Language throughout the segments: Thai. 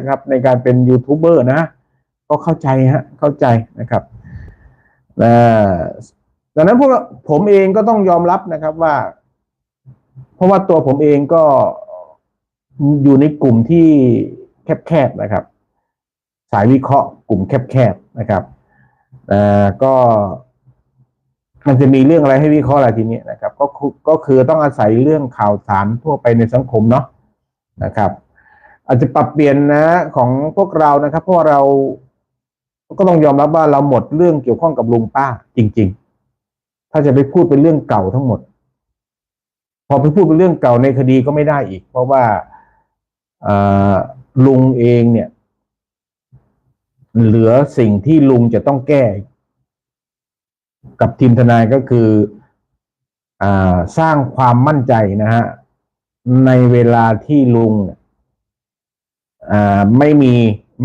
นะครับ ในการเป็นยูทูบเบอร์นะ ก็เข้าใจฮะเข้าใจนะครับดังนั้นพวกผมเองก็ต้องยอมรับนะครับว่า เพราะว่าตัวผมเองก็อยู่ในกลุ่มที่แคบๆนะครับ สายวิเคราะห์กลุ่มแคบๆนะครับก็มันจะมีเรื่องอะไรให้วิเคราะห์อะไรทีนี้นะครับ ก็ก็คือต้องอาศัยเรื่องข่าวสารทั่วไปในสังคมเนาะนะครับ อาจจะปรับเปลี่ยนนะของพวกเรานะครับ เพราะว่าเราก็ต้องยอมรับว่าเราหมดเรื่องเกี่ยวข้องกับลุงป้าจริง ๆ ถ้าจะไปพูดเป็นเรื่องเก่าทั้งหมด พอไปพูดเป็นเรื่องเก่าในคดีก็ไม่ได้อีก เพราะว่าลุงเองเนี่ย เหลือสิ่งที่ลุงจะต้องแก้ กับทีมทนายก็คืออสร้างความมั่นใจนะฮะในเวลาที่ลุงอ่า ไม่มี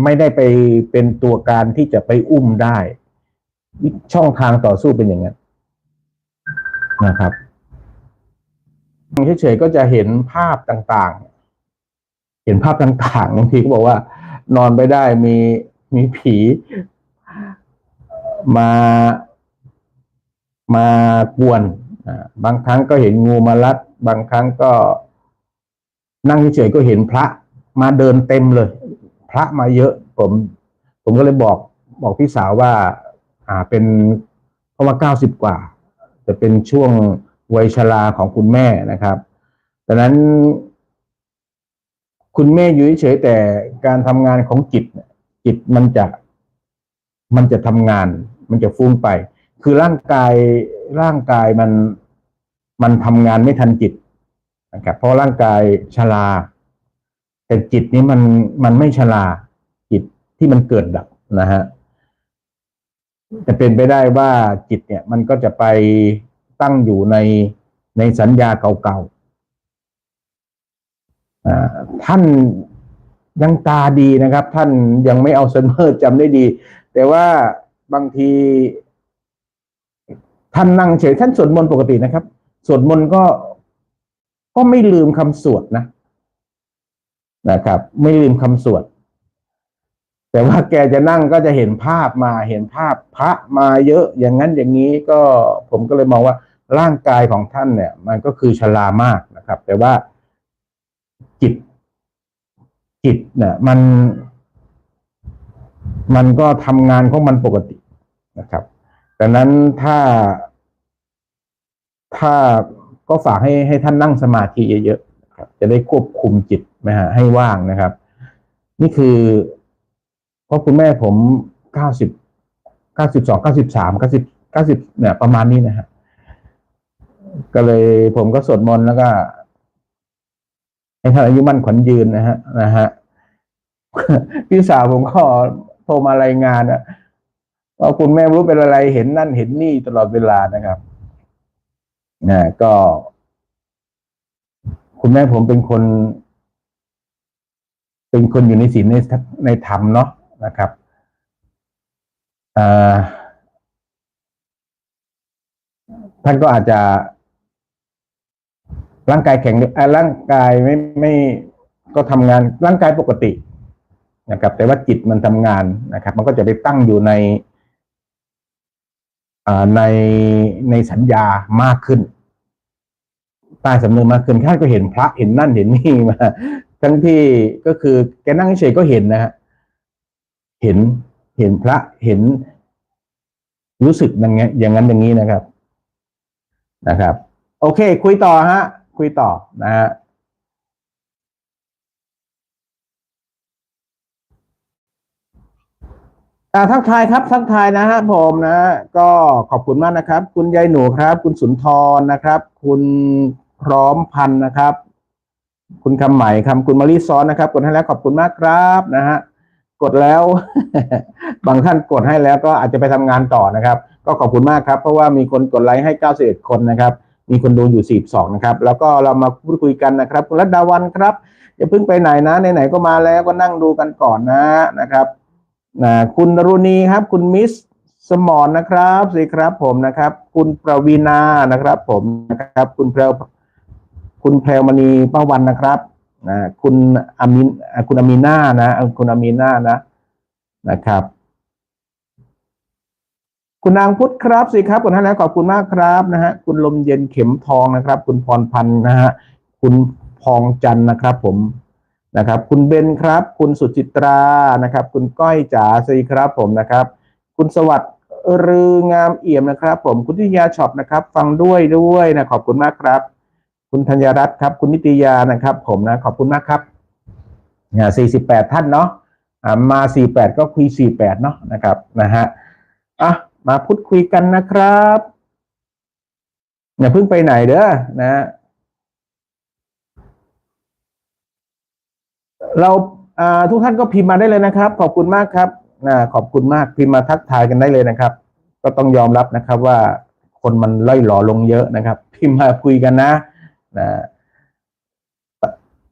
ไม่ได้ไปเป็นตัวการที่จะไปอุ้มได้ ช่องทางต่อสู้เป็นอย่างนั้นนะครับเฉยๆก็จะเห็นภาพต่างๆ เห็นภาพต่างๆบางทีก็บอกว่า นอนไปได้มีมีผีมามากวนบางครั้งก็เห็นงูมารัด บางครั้งก็นั่งเฉยๆก็เห็นพระ มาเดินเต็มเลย พระมาเยอะ ผม ผมก็เลยบอกบอกพี่สาวว่า อ่าเป็นเพราะว่าเก้าสิบกว่า จะเป็นช่วงวัยชราของคุณแม่นะครับดังนั้น คุณแม่อยู่เฉยแต่การทำงานของจิตเนี่ยจิตมันจะมันจะทำงาน มันจะฟุ้งไป คือร่างกายร่างกายมันมันทำงานไม่ทันจิตนะครับเพราะร่างกายชรา แต่จิตนี้มันมันไม่ชราจิตที่มันเกิดดับนะฮะจะเป็นไปได้ว่าจิตเนี่ย มันก็จะไปตั้งอยู่ในในสัญญาเก่าๆท่านยังตาดีนะครับ ท่านยังไม่เอาเซนเมอร์จำได้ดี แต่ว่าบางทีท่านนั่งเฉยท่านสวดมนต์ปกตินะครับ สวดมนต์ก็ก็ไม่ลืมคำสวดนะ นะครับ ไม่ลืมคำสวด แต่ว่าแกจะนั่งก็จะเห็นภาพมาเห็นภาพพระมาเยอะ อย่างนั้นอย่างนี้ก็ผมก็เลยมองว่าร่างกายของท่านเนี่ย มันก็คือชรามากนะครับ แต่ว่าจิตจิตเนี่ยมัน มันก็ทำงานของมันปกตินะครับดังนั้นถ้า ถ้าก็ฝากให้ให้ท่านนั่งสมาธิเยอะๆครับจะได้ควบคุมจิต นะฮะให้ว่างนะครับ นี่คือเพราะคุณแม่ผมเก้าสิบเก้าสิบสองเก้าสิบสามเก้าสิบเก้าสิบเนี่ยประมาณนี้นะฮะก็เลยผมก็สวดมนต์แล้วก็ให้ท่านอายุมั่นขวัญยืนนะฮะนะฮะพี่สาวผมก็โทรมารายงานอะว่าคุณแม่รู้เป็นอะไรเห็นนั่นเห็นนี่ตลอดเวลานะครับนะก็ คุณแม่ผมเป็นคน เป็นคนอยู่ในศีลในในธรรมเนาะนะครับท่านก็อาจจะร่างกายแข็งอ่าร่างกายไม่ไม่ก็ทำงานร่างกายปกตินะครับ แต่ว่าจิตมันทำงานนะครับ มันก็จะไปตั้งอยู่ในในในสัญญามากขึ้นใต้สำนึกมากขึ้นท่านก็เห็นพระเห็นนั่นเห็นนี่มา ทั้งที่ก็คือแกนั่งเฉยก็เห็นนะฮะเห็นเห็นพระเห็น รู้สึกอย่างเงี้ยอย่างนั้นอย่างนี้นะครับนะครับ โอเค คุยต่อฮะ คุยต่อนะฮะอ่ทักทายครับ ทักทายนะฮะผมนะ ก็ขอบคุณมากนะครับ คุณยายหนูครับ คุณสุนทรนะครับ คุณพร้อมพันนะครับ คุณคำใหม่คำคุณมารีซ้อนนะครับ กดให้แล้วขอบคุณมากครับนะฮะกดแล้ว บางท่านกดให้แล้วก็อาจจะไปทำงานต่อนะครับ ก็ขอบคุณมากครับ เพราะว่ามีคนกดไลค์ให้ 91 คนนะครับ มีคนดูอยู่ 42 นะครับ แล้วก็เรามาพูดคุยกันนะครับ คุณรัตดาวันครับอย่าเพิ่งไปไหนนะไหนๆก็มาแล้วก็นั่งดูกันก่อนนะนะครับนะคุณรุณีครับ คุณมิสสมอนนะครับสิครับผมนะครับ คุณประวีนานะครับ ผมนะครับ คุณแพรว คุณแพรวมณีป้าวันนะครับนะคุณอามินคุณอามีน่านะคุณอามีน่านะนะครับ คุณนางพุทธครับสิครับคุณท่านแล้วขอบคุณมากครับนะฮะคุณลมเย็นเข็มทองนะครับ คุณพรพันธ์นะฮะคุณพองจันนะครับ ผมนะครับ คุณเบนครับ คุณสุจิตรานะครับ คุณก้อยจ๋าสวัสดีครับ ผมนะครับ คุณสวัสดิ์รืองามเอี่ยมนะครับ ผมคุณทิยาช็อปนะครับ ฟังด้วยด้วยนะขอบคุณมากครับ คุณธัญรัตน์ครับ คุณนิตยานะครับ ผมนะขอบคุณมากครับอ่าสี่สิบแปดท่านเนาะมาสี่แปดก็คุยสี่แปดเนาะนะครับนะฮะอะมาพูดคุยกันนะครับอย่าเพิ่งไปไหนเด้อนะฮะเราอ่าทุกท่านก็พิมพ์มาได้เลยนะครับ ขอบคุณมากครับนะขอบคุณมากพิมพ์มาทักทายกันได้เลยนะครับ ก็ต้องยอมรับนะครับว่าคนมันล่อยหล่อลงเยอะนะครับ พิมพ์มาคุยกันนะ นะ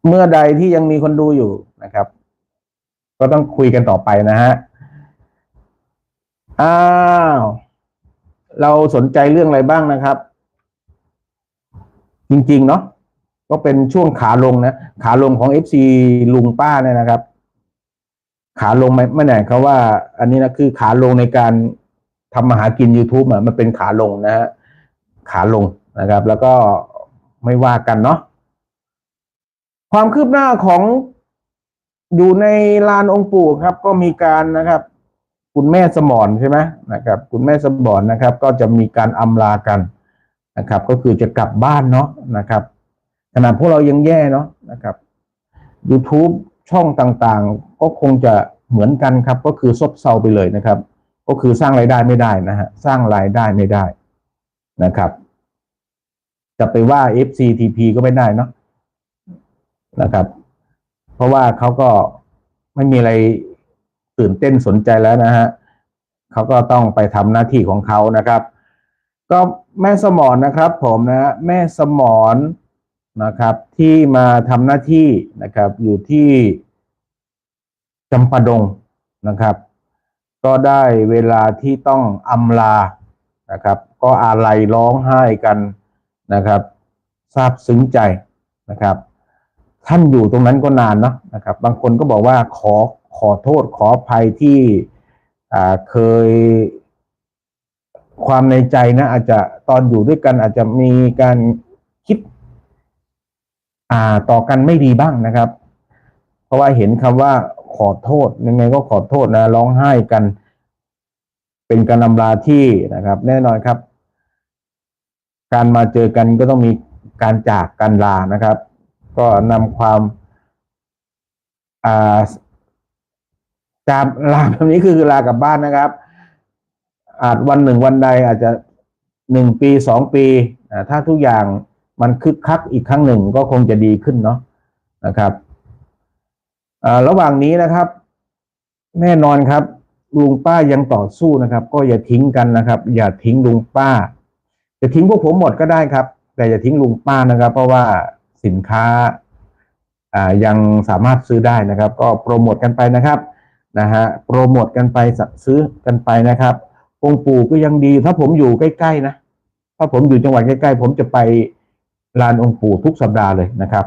เมื่อใดที่ยังมีคนดูอยู่นะครับ ก็ต้องคุยกันต่อไปนะฮะอ้าวเราสนใจเรื่องอะไรบ้างนะครับ จริง ๆ เนาะก็เป็นช่วงขาลงนะ ขาลงของเอฟซีลุงป้าเนี่ยนะครับ ขาลงไม่ไม่ไหนเขาว่า อันนี้นะคือขาลงในการทำมาหากิน YouTube อะมันเป็นขาลงนะฮะขาลงนะครับ แล้วก็ ไม่ว่ากันเนาะความคืบหน้าของอยู่ในลานองค์ปู่ครับ ก็มีการนะครับ คุณแม่สมอนใช่ไหมนะครับ คุณแม่สมอนนะครับ ก็จะมีการอำลากันนะครับ ก็คือจะกลับบ้านเนาะนะครับขนาดพวกเรายังแย่เนาะนะครับ YouTube ช่องต่างๆ ก็คงจะเหมือนกันครับ ก็คือซบเซาไปเลยนะครับ ก็คือสร้างรายได้ไม่ได้นะฮะสร้างรายได้ไม่ได้นะครับ จะไปว่า FCTP ก็ไม่ได้เนาะนะครับ เพราะว่าเขาก็ไม่มีอะไรตื่นเต้นสนใจแล้วนะฮะเขาก็ต้องไปทำหน้าที่ของเขานะครับ ก็แม่สมอนนะครับ ผมนะฮะแม่สมอนนะครับ ที่มาทำหน้าที่นะครับ อยู่ที่จำปาดงนะครับ ก็ได้เวลาที่ต้องอำลานะครับ ก็อาลัยร้องไห้กัน นะครับซาบซึ้งใจนะครับ ท่านอยู่ตรงนั้นก็นานเนาะนะครับ บางคนก็บอกว่าขอขอโทษขออภัยที่เคยความในใจนะ อาจจะตอนอยู่ด้วยกันอาจจะมีการคิดอ่าต่อกันไม่ดีบ้างนะครับ เพราะว่าเห็นคำว่าขอโทษยังไงก็ขอโทษนะร้องไห้กัน เป็นการนำลาที่นะครับ แน่นอนครับ การมาเจอกันก็ต้องมีการจากกันลานะครับ ก็นำความอาจากลาแบบนี้คือลากลับบ้านนะครับ อาจวันหนึ่งวันใดอาจจะหนึ่งปีสองปีถ้าทุกอย่างมันคึกคักอีกครั้งหนึ่งก็คงจะดีขึ้นเนาะนะครับระหว่างนี้นะครับ แน่นอนครับลุงป้ายังต่อสู้นะครับ ก็อย่าทิ้งกันนะครับ อย่าทิ้งลุงป้า จะทิ้งพวกผมหมดก็ได้ครับ แต่อย่าทิ้งลุงป้านะครับ เพราะว่าสินค้าอ่ายังสามารถซื้อได้นะครับ ก็โปรโมทกันไปนะครับนะฮะโปรโมทกันไปซื้อกันไปนะครับองค์ปู่ก็ยังดี ถ้าผมอยู่ใกล้ๆนะถ้าผมอยู่จังหวัดใกล้ๆผมจะไปลานองค์ปู่ทุกสัปดาห์เลยนะครับ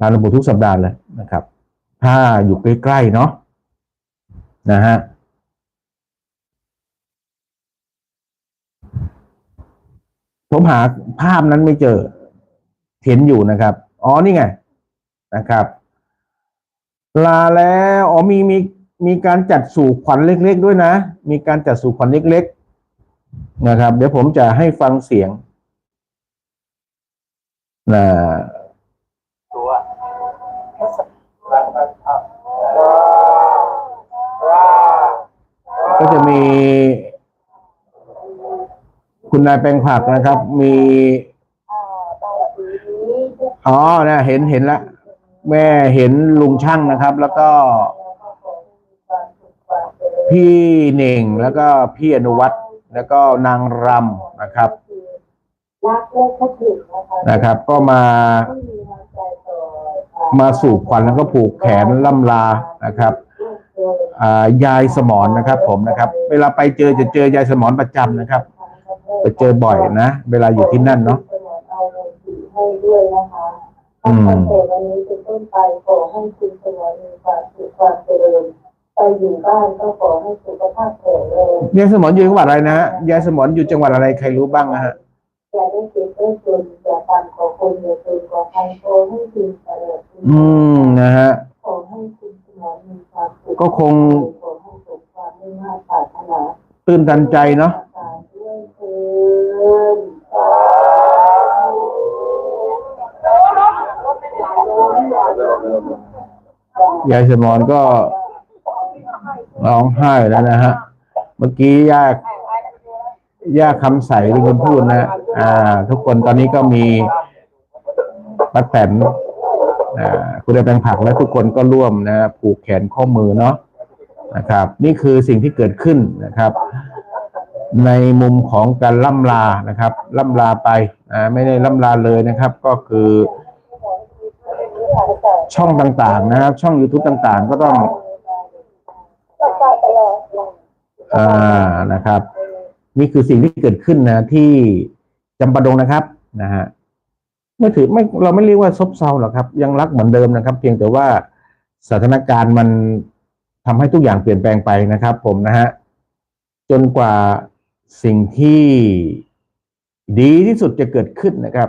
ลานองค์ปู่ทุกสัปดาห์เลยนะครับ ถ้าอยู่ใกล้ๆเนาะนะฮะ ผมหาภาพนั้นไม่เจอ เห็นอยู่นะครับ อ๋อนี่ไงนะครับ ลาแล้วอ๋อมีมีมีการจัดสู่ขวัญเล็ก ๆ ด้วยนะ มีการจัดสู่ขวัญเล็ก ๆ นะครับ เดี๋ยวผมจะให้ฟังเสียงนะก็จะมี คุณนายแปลงผักนะครับ มีอ๋อนะเห็นเห็นละ แม่เห็นลุงช่างนะครับ แล้วก็ พี่เน่งแล้วก็พี่อนุวัตรแล้วก็นางรำนะครับ นะครับ ก็มา มาสู่ขวัญแล้วก็ผูกแขนล่ำลานะครับอ่ายายสมอนนะครับ ผมนะครับ เวลาไปเจอจะเจอยายสมอนประจำนะครับ จะเจอบ่อยนะ เวลาอยู่ที่นั่นเนาะเอาเงินถือให้ด้วยนะคะถ้อืมตั้งแต่วันนี้เป็นต้นไปขอให้คุณสมรมีความสุขความเจริญไปอยู่บ้านก็ขอให้สุขภาพแข็งแรงยายสมรอยู่จังหวัดอะไรนะฮะยายสมรอยู่จังหวัดอะไรใครรู้บ้างนะฮะอย่าได้เจ็บได้จนอย่าตามขอคนอย่าจนขอใครขอให้คุณตลอดอืมนะฮะขอให้คุณสมรมีความสุขก็คงขอให้สมความไม่น่าปรารถนาตื่นตันใจเนาะด้ว ยายสมรก็ร้องไห้แล้วนะฮะ เมื่อกี้ย่าย่าคำใสเป็นคนพูดนะ อ่า ทุกคนตอนนี้ก็มีป้าแตนอ่าคุณได้แปลงผักและทุกคนก็ร่วมนะ ผูกแขนข้อมือเนาะนะครับ นี่คือสิ่งที่เกิดขึ้นนะครับ ในมุมของการล่ำลานะครับ ล่ำลาไปอ่าไม่ได้ล่ำลาเลยนะครับ ก็คือช่องต่างๆนะครับ ช่อง YouTube ต่างๆ ก็ต้องอ่านะครับ นี่คือสิ่งที่เกิดขึ้นนะที่จำปาดงนะครับนะฮะไม่ถือไม่เราไม่เรียกว่าซบเซาหรอกครับ ยังรักเหมือนเดิมนะครับ เพียงแต่ว่าสถานการณ์มันทำให้ทุกอย่างเปลี่ยนแปลงไปนะครับ ผมนะฮะจนกว่า สิ่งที่ดีที่สุดจะเกิดขึ้นนะครับ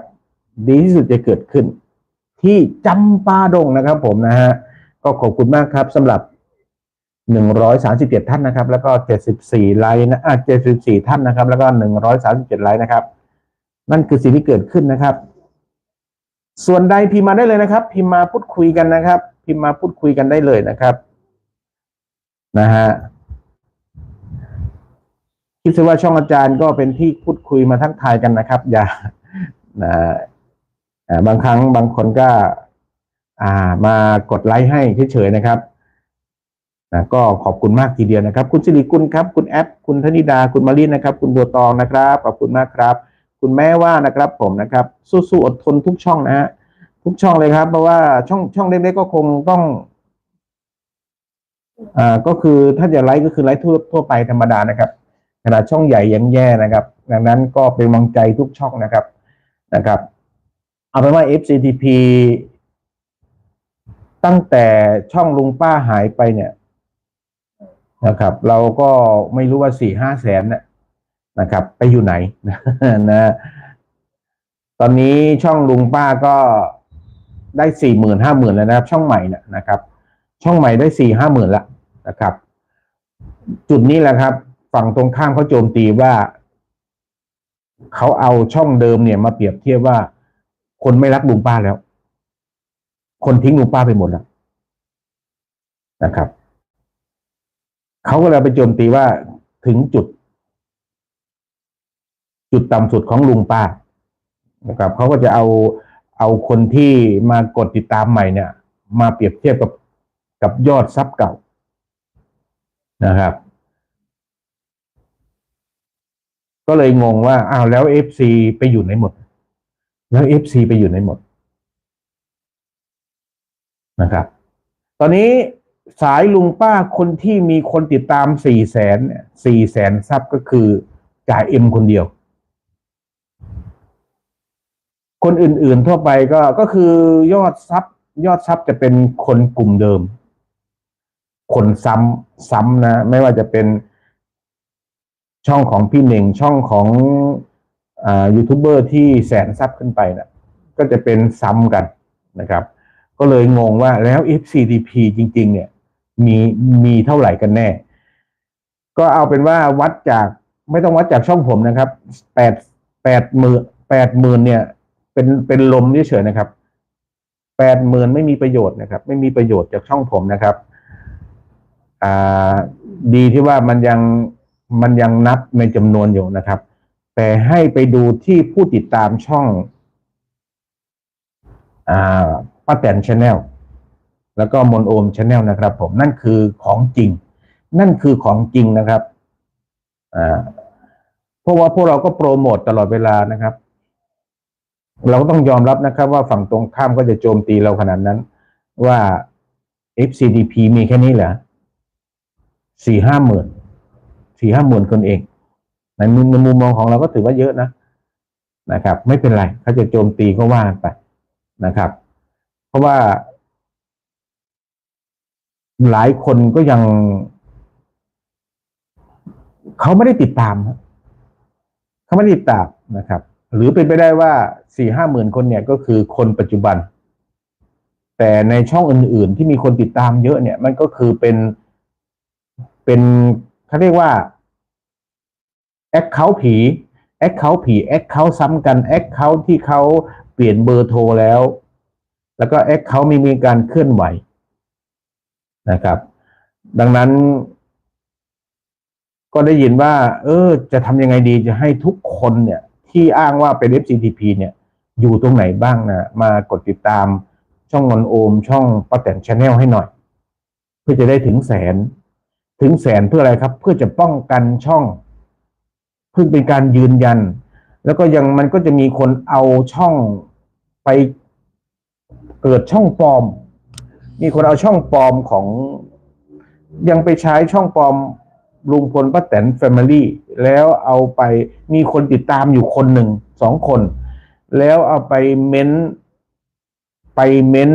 ดีที่สุดจะเกิดขึ้น ที่จำปาดงนะครับ ผมนะฮะก็ขอบคุณมากครับสำหรับหนึ่งร้อยสามสิบเจ็ดท่านนะครับ แล้วก็เจ็ดสิบสี่ไลน์นะอ่าเจ็ดสิบสี่ท่านนะครับ แล้วก็หนึ่งร้อยสามสิบเจ็ดไลน์นะครับ นั่นคือสิ่งที่เกิดขึ้นนะครับ ส่วนใดพิมพ์มาได้เลยนะครับ พิมพ์มาพูดคุยกันนะครับ พิมพ์มาพูดคุยกันได้เลยนะครับ นะฮะ คิดซะว่าช่องอาจารย์ก็เป็นที่พูดคุยมาทักทายกันนะครับ อย่าบางครั้งบางคนก็อ่ามากดไลค์ให้เฉยๆนะครับนะก็ขอบคุณมากทีเดียวนะครับ คุณสิริกุลครับ คุณแอป คุณธนิดา คุณมารีนะครับ คุณบัวตองนะครับขอบคุณมากครับ คุณแม่ว่านะครับผมนะครับ สู้ๆอดทนทุกช่องนะฮะทุกช่องเลยครับ เพราะว่าช่องช่องเล็กๆก็คงต้องอ่าก็คือถ้าจะไลฟ์ก็คือไลฟ์ทั่วทั่วไปธรรมดานะครับ ขนาดช่องใหญ่ยังแย่นะครับ ดังนั้นก็เป็นกำลังใจทุกช่องนะครับนะครับเอาเป็นว่า FCTP ตั้งแต่ช่องลุงป้าหายไปเนี่ยนะครับ เราก็ไม่รู้ว่าสี่ห้าแสนนะนะครับ ไปอยู่ไหนนะตอนนี้ช่องลุงป้าก็ได้สี่หมื่นห้าหมื่นแล้วนะครับ ช่องใหม่นะนะครับ ช่องใหม่ได้สี่ห้าหมื่นละนะครับ จุดนี้แหละครับ ฝั่งตรงข้ามเขาโจมตีว่า เขาเอาช่องเดิมเนี่ย มาเปรียบเทียบว่า คนไม่รักลุงป้าแล้ว คนทิ้งลุงป้าไปหมดแล้วนะครับเขาก็เลยไปโจมตีว่าถึงจุด จุดต่ำสุดของลุงป้านะครับเขาก็จะเอาเอาคนที่มากดติดตามใหม่เนี่ย มาเปรียบเทียบกับกับยอดซับเก่านะครับ ก็เลยงงว่าอ้าวแล้วเอฟซีไปอยู่ไหนหมด แล้วเอฟซีไปอยู่ไหนหมดนะครับ ตอนนี้สายลุงป้าคนที่มีคนติดตามสี่แสนสี่แสนซับก็คือจ่าเอ็มคนเดียว คนอื่นๆทั่วไปก็ก็คือยอดซับยอดซับจะเป็นคนกลุ่มเดิม คนซ้ำซ้ำนะ ไม่ว่าจะเป็น ช่องของพี่หนึ่งช่องของอยูทูบเบอร์ที่แสนซับขึ้นไปนะก็จะเป็นซ้ำกันนะครับ ก็เลยงงว่าแล้ว FCDP จริง ๆ เนี่ยมีมีเท่าไหร่กันแน่ ก็เอาเป็นว่าวัดจากไม่ต้องวัดจากช่องผมนะครับแปดแปดหมื่นแปดหมื่นเนี่ย เป็นเป็นลมเฉยๆนะครับแปดหมื่นไม่มีประโยชน์นะครับ ไม่มีประโยชน์จากช่องผมนะครับ อ่า ดีที่ว่ามันยัง มันยังนับในจำนวนอยู่นะครับ แต่ให้ไปดูที่ผู้ติดตามช่องอป้าแตนชาแนลแล้วก็มนโอมชาแนลนะครับ ผมนั่นคือของจริง นั่นคือของจริงนะครับเพราะว่าพวกเราก็โปรโมตตลอดเวลานะครับ เราก็ต้องยอมรับนะครับ ว่าฝั่งตรงข้ามก็จะโจมตีเราขนาดนั้น ว่า FCDP มีแค่นี้เหรอสี่ห้าหมื่น สี่ห้าหมื่นคนเองในมุมในมุมมองของเราก็ถือว่าเยอะนะนะครับ ไม่เป็นไรเขาจะโจมตีก็ว่ากันไปนะครับ เพราะว่า หลายคนก็ยัง เขาไม่ได้ติดตามเขาไม่ได้ติดตามนะครับ หรือเป็นไปได้ว่าสี่ห้าหมื่นคนเนี่ยก็คือคนปัจจุบัน แต่ในช่องอื่น ๆ ที่มีคนติดตามเยอะเนี่ย มันก็คือเป็นเป็น เขาเรียกว่าแอคเคาท์ผีแอคเคาท์ผีแอคเคาท์ซ้ำกันแอคเคาท์ที่เขาเปลี่ยนเบอร์โทรแล้ว แล้วก็แอคเคาท์มีมีการเคลื่อนไหวนะครับ ดังนั้น ก็ได้ยินว่า เออ จะทำยังไงดีจะให้ทุกคนเนี่ย ที่อ้างว่าเป็น FCTP เนี่ย อยู่ตรงไหนบ้างนะมากดติดตามช่องมอนโอม ช่องป้าแตนชาแนลให้หน่อย เพื่อจะได้ถึงแสน ถึงแสนเพื่ออะไรครับ เพื่อจะป้องกันช่อง เพื่อเป็นการยืนยัน แล้วก็ยังมันก็จะมีคนเอาช่องไปเกิดช่องปลอม มีคนเอาช่องปลอมของ ยังไปใช้ช่องปลอมลุงพลป้าแตนแฟมิลี่แล้วเอาไปมีคนติดตามอยู่คนหนึ่งสองคน แล้วเอาไปเม้น ไปเม้น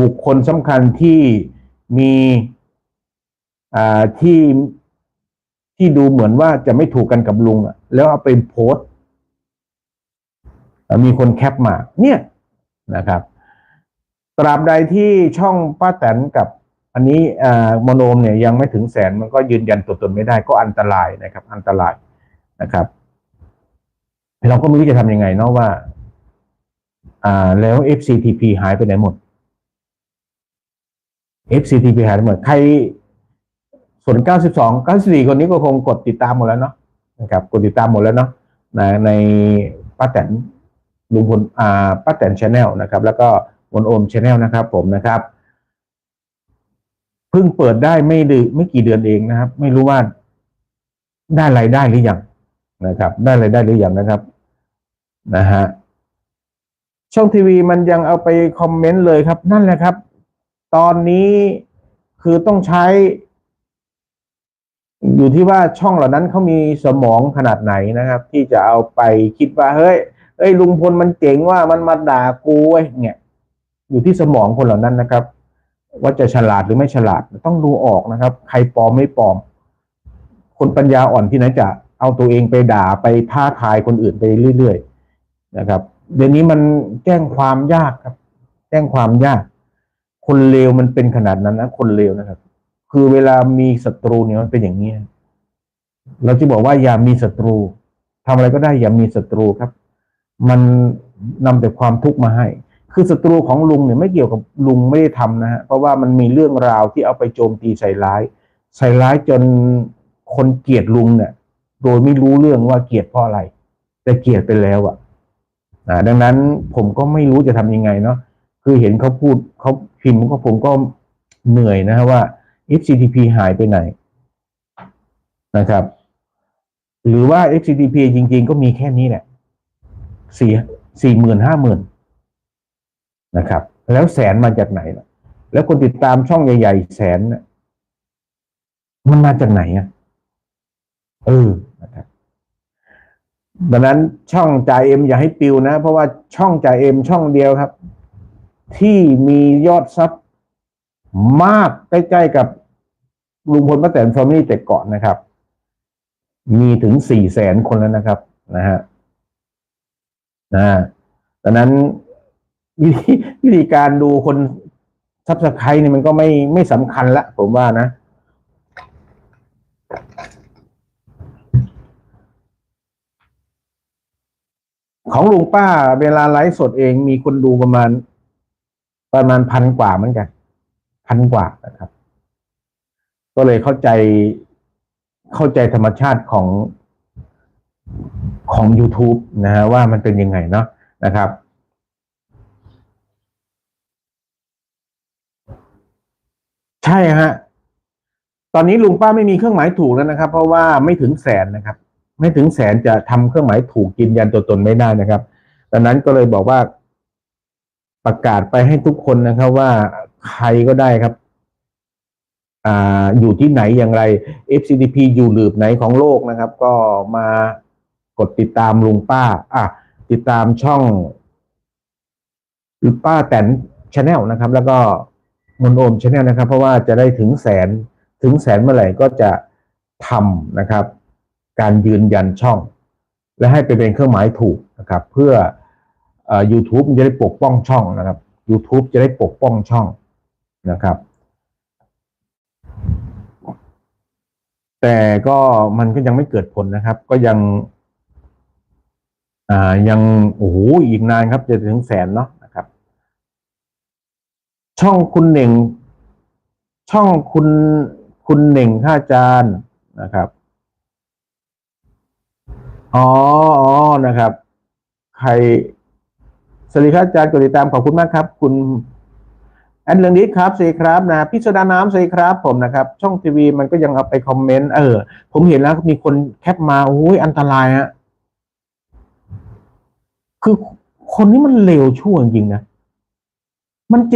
บุคคลสำคัญที่มี ที่ที่ดูเหมือนว่าจะไม่ถูกกันกับลุงอะแล้วเอาไปโพสต์มีคนแคปมา เนี่ยนะครับ ตราบใดที่ช่องป้าแตนกับ อันนี้อ่ามโนมเนี่ยยังไม่ถึงแสนมันก็ยืนยันตัวตนไม่ได้ก็อันตรายนะครับ อันตรายนะครับเราก็ไม่รู้จะทำยังไงเนาะว่า อ่า แล้ว FCTP หายไปไหนหมด FCTP หายไปหมดใคร ส่วน 92 94 คนนี้ก็คงกดติดตามหมดแล้วเนาะนะครับกดติดตามหมดแล้วเนาะในในป้าแตนลุงพลอ่าป้าแตนชาแนลนะครับ แล้วก็มนโอมชาแนลนะครับ ผมนะครับเพิ่งเปิดได้ไม่ดืไม่กี่เดือนเองนะครับ ไม่รู้ว่าได้รายได้หรือยังนะครับ ได้รายได้หรือยังนะครับนะฮะช่องทีวีมันยังเอาไปคอมเมนต์เลยครับ นั่นแหละครับ ตอนนี้คือต้องใช้ อยู่ที่ว่าช่องเหล่านั้นเขามีสมองขนาดไหนนะครับ ที่จะเอาไปคิดว่าเฮ้ยเอ้ยลุงพลมันเจ๋งว่ามันมาด่ากูเว้ยเนี่ยอยู่ที่สมองคนเหล่านั้นนะครับ ว่าจะฉลาดหรือไม่ฉลาดต้องดูออกนะครับ ใครปลอมไม่ปลอม คนปัญญาอ่อนที่ไหนจะเอาตัวเองไปด่าไปท้าทายคนอื่นไปเรื่อยๆนะครับ เดี๋ยวนี้มันแจ้งความยากครับ แจ้งความยาก คนเลวมันเป็นขนาดนั้นนะคนเลวนะครับ คือเวลามีศัตรูเนี่ยมันเป็นอย่างนี้เราจะบอกว่าอย่ามีศัตรูทำอะไรก็ได้อย่ามีศัตรูครับ มันนำแต่ความทุกข์มาให้ คือศัตรูของลุงเนี่ยไม่เกี่ยวกับลุงไม่ได้ทำนะฮะเพราะว่ามันมีเรื่องราวที่เอาไปโจมตีใส่ร้าย ใส่ร้ายจนคนเกลียดลุงเนี่ย โดยไม่รู้เรื่องว่าเกลียดเพราะอะไร แต่เกลียดไปแล้วอะอะดังนั้นผมก็ไม่รู้จะทำยังไงเนาะคือเห็นเขาพูดเขาพิมพ์ก็ผมก็เหนื่อยนะฮะว่า FCTP หายไปไหนนะครับ หรือว่า FCTP จริง ๆ ก็มีแค่นี้แหละสี่สี่หมื่นห้าหมื่นนะครับ แล้วแสนมาจากไหนล่ะ แล้วคนติดตามช่องใหญ่ ๆ แสนน่ะมันมาจากไหนอะเออนะครับดังนั้นช่องจ่ายเอ็มอย่าให้ปิวนะ เพราะว่าช่องจ่ายเอ็มช่องเดียวครับ ที่มียอดซับ มากใกล้ๆกับลุงพลป้าแตนฟอร์มี่แต่ก่อนนะครับ มีถึงสี่แสนคนแล้วนะครับ นะฮะนะดังนั้นวิธีวิธีการดูคนซับสไครต์นี่ยมันก็ไม่ไม่สำคัญละผมว่านะ ของลุงป้าเวลาไลฟ์สดเองมีคนดูประมาณ ประมาณพันกว่าเหมือนกัน พันกว่านะครับ ก็เลยเข้าใจเข้าใจธรรมชาติของของ YouTube นะฮะว่ามันเป็นยังไงเนาะนะครับ ใช่ฮะตอนนี้ลุงป้าไม่มีเครื่องหมายถูกแล้วนะครับ เพราะว่าไม่ถึงแสนนะครับ ไม่ถึงแสนจะทำเครื่องหมายถูกยืนยันตัวตนไม่ได้นะครับดังนั้นก็เลยบอกว่าประกาศไปให้ทุกคนนะครับว่า ใครก็ได้ครับออยู่ที่ไหนอย่างไร FCDP อยู่หลืบไหนของโลกนะครับ ก็มากดติดตามลุงป้า อะ ติดตามช่องลุงป้าแตนชาแนลนะครับ แล้วก็มนโอมชาแนลนะครับ เพราะว่าจะได้ถึงแสนถึงแสนเมื่อไหร่ก็จะทำนะครับ การยืนยันช่อง และให้ไปเป็นเครื่องหมายถูกนะครับ เพื่ออ YouTube จะได้ปกป้องช่องนะครับ YouTube จะได้ปกป้องช่อง นะครับ แต่ก็มันก็ยังไม่เกิดผลนะครับ ก็ยังอ่ายังโอ้โหอีกนานครับจะถึงแสนเนาะนะครับ ช่องคุณเหน่ง ช่องคุณคุณเหน่งข้าจารย์นะครับอ๋ออ๋อนะครับ ใครสวัสดีครับอาจารย์กดติดตามขอบคุณมากครับ คุณ แอนเรืองนิดครับสวัสดีครับนะพี่โซดาน้ำสวัสดีครับผมนะครับช่องทีวีมันก็ยังเอาไปคอมเมนต์เออ ผมเห็นแล้วมีคนแคปมาโอ้ยอันตรายฮะคือคนนี้มันเลวชั่วจริงนะ มันเจ